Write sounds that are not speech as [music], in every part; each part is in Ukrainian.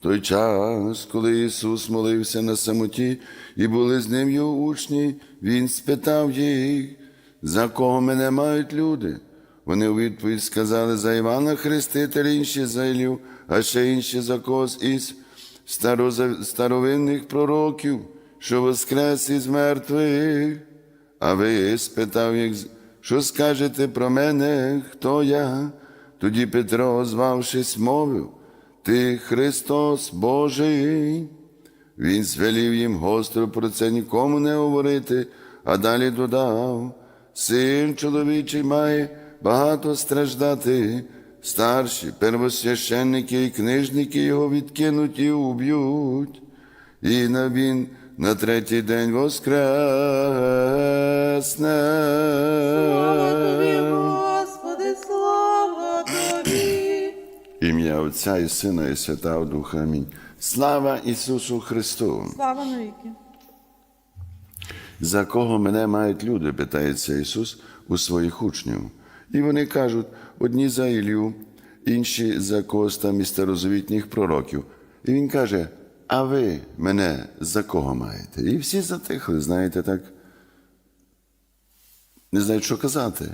Той час, коли Ісус молився на самоті, і були з ним його учні, Він спитав їх, за кого мене мають люди. Вони у відповідь сказали за Івана Хрестителя, інші за Ілю, а ще інші за когось із старовинних пророків, що воскрес із мертвих. А ви спитав їх, що скажете про мене, хто я? Тоді Петро, звавшись, мовив, Ти Христос Божий. Він звелів їм гостро про це нікому не говорити, а далі додав: Син чоловічий має багато страждати, старші, первосвященники і книжники його відкинуть і уб'ють, і на він на третій день воскресне. Отця і Сина, і Святого Духа. Амінь. Слава Ісусу Христу! Слава навіки. За кого мене мають люди? питається Ісус у своїх учнів. І вони кажуть: одні за Ілю, інші за там старозавітніх пророків. І Він каже: А ви мене за кого маєте? І всі затихли, знаєте, так. Не знають, що казати.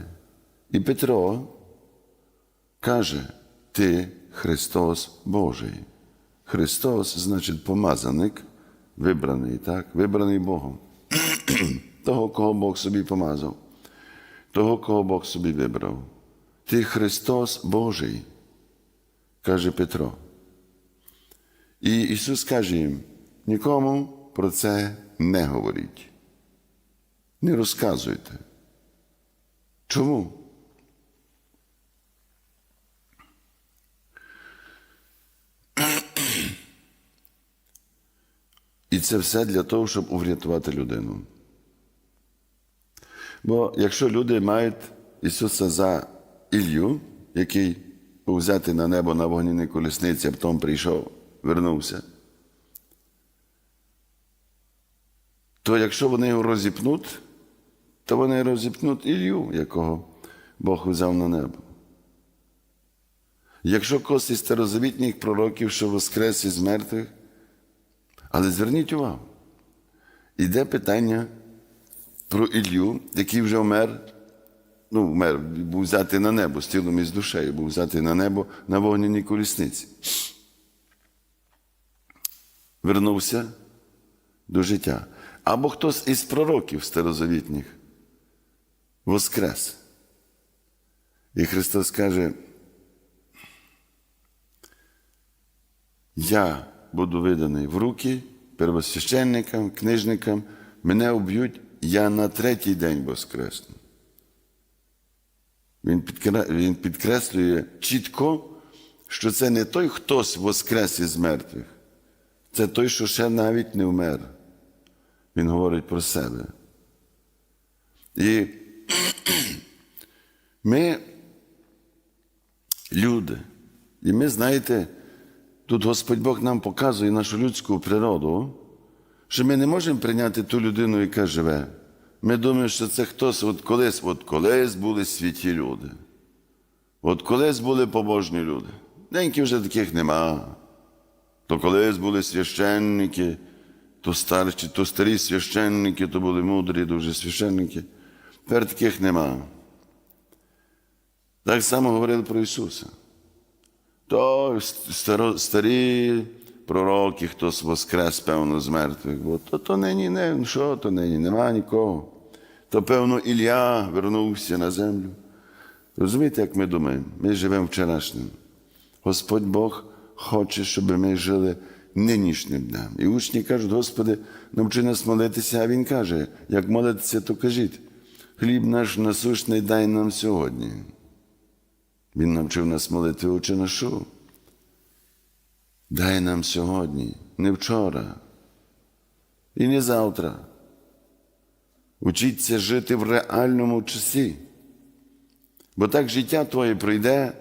І Петро каже: Ти Христос Божий. Христос значить помазаник, вибраний, так? Вибраний Богом того, кого Бог собі помазав, того, кого Бог собі вибрав. Ти Христос Божий, каже Петро. І Ісус каже їм: нікому про це не говоріть. Не розказуйте. Чому? І це все для того, щоб врятувати людину. Бо якщо люди мають Ісуса за Ілью, який був взяти на небо на вогняній колісниці, а потім прийшов, вернувся, то якщо вони його розіпнуть, то вони розіпнуть Ілью, якого Бог взяв на небо. Якщо когось із старозавітніх пророків, що воскрес із мертвих, але зверніть увагу, іде питання про Ілью, який вже вмер, ну, вмер, був взяти на небо з тілом і з душею, був взяти на небо на вогняній колісниці. Вернувся до життя. Або хтось із пророків старозавітніх воскрес. І Христос каже, я буду виданий в руки первосвященникам, книжникам, мене уб'ють, я на третій день воскресну. Він, він підкреслює чітко, що це не той хтось воскрес із мертвих, це той, що ще навіть не вмер. Він говорить про себе. І ми люди, і ми, знаєте, Тут Господь Бог нам показує нашу людську природу, що ми не можемо прийняти ту людину, яка живе. Ми думаємо, що це хтось от колись, от колись були святі люди. От колись були побожні люди. Деньки вже таких нема. То колись були священники, то старші, то старі священники, то були мудрі дуже священники. Тепер таких нема. Так само говорили про Ісуса. То старо, старі пророки, хтось воскрес, певно, з мертвих, бо то, то нині не, ну що то нині, нема нікого. То, певно, Ілля вернувся на землю. Розумієте, як ми думаємо? Ми живемо вчорашнім. Господь Бог хоче, щоб ми жили нинішнім днем. І учні кажуть, Господи, навчи нас молитися, а Він каже, як молитися, то кажіть, хліб наш насущний дай нам сьогодні. Він навчив нас молити очі нашу. Дай нам сьогодні, не вчора і не завтра. Учіться жити в реальному часі. Бо так життя твоє пройде,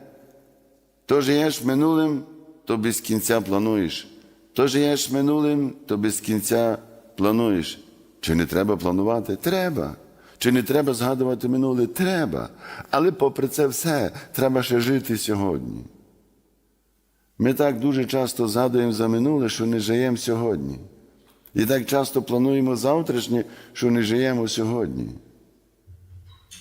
то живеш минулим, то без кінця плануєш. То живеш минулим, то без кінця плануєш. Чи не треба планувати? Треба. Чи не треба згадувати минуле? Треба. Але попри це все, треба ще жити сьогодні. Ми так дуже часто згадуємо за минуле, що не живемо сьогодні. І так часто плануємо завтрашнє, що не живемо сьогодні.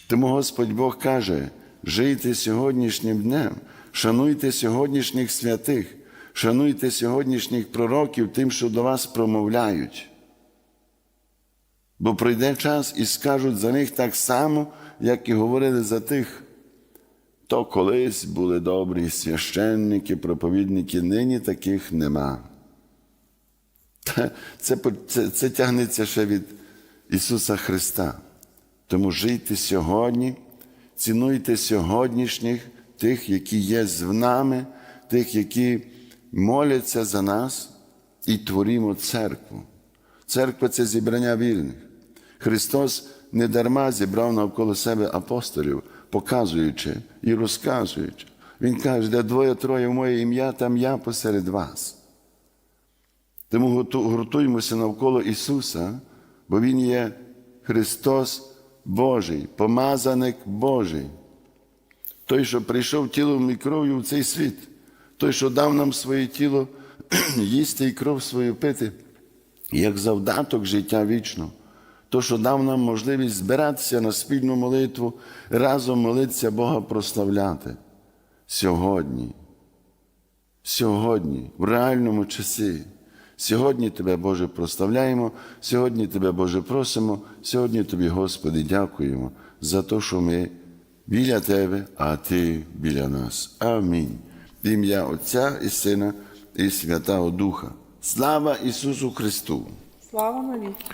Тому Господь Бог каже: жийте сьогоднішнім днем, шануйте сьогоднішніх святих, шануйте сьогоднішніх пророків тим, що до вас промовляють. Бо прийде час і скажуть за них так само, як і говорили за тих, то колись були добрі священники, проповідники, нині таких нема. Це, це, це тягнеться ще від Ісуса Христа. Тому жийте сьогодні, цінуйте сьогоднішніх, тих, які є з нами, тих, які моляться за нас, і творімо церкву. Церква це зібрання вільних. Христос не дарма зібрав навколо себе апостолів, показуючи і розказуючи. Він каже, де двоє-троє в моє ім'я, там я посеред вас. Тому гуртуємося навколо Ісуса, бо Він є Христос Божий, помазаник Божий. Той, що прийшов тілом і кров'ю в цей світ, той, що дав нам своє тіло [clears throat] їсти і кров свою пити, як завдаток життя вічного. То, що дав нам можливість збиратися на спільну молитву, разом молитися Бога прославляти. Сьогодні, сьогодні, в реальному часі. Сьогодні Тебе, Боже, прославляємо, сьогодні Тебе, Боже, просимо, сьогодні Тобі, Господи, дякуємо за те, що ми біля Тебе, а Ти біля нас. Амінь. В ім'я Отця і Сина і Святого Духа. Слава Ісусу Христу! Слава навіки.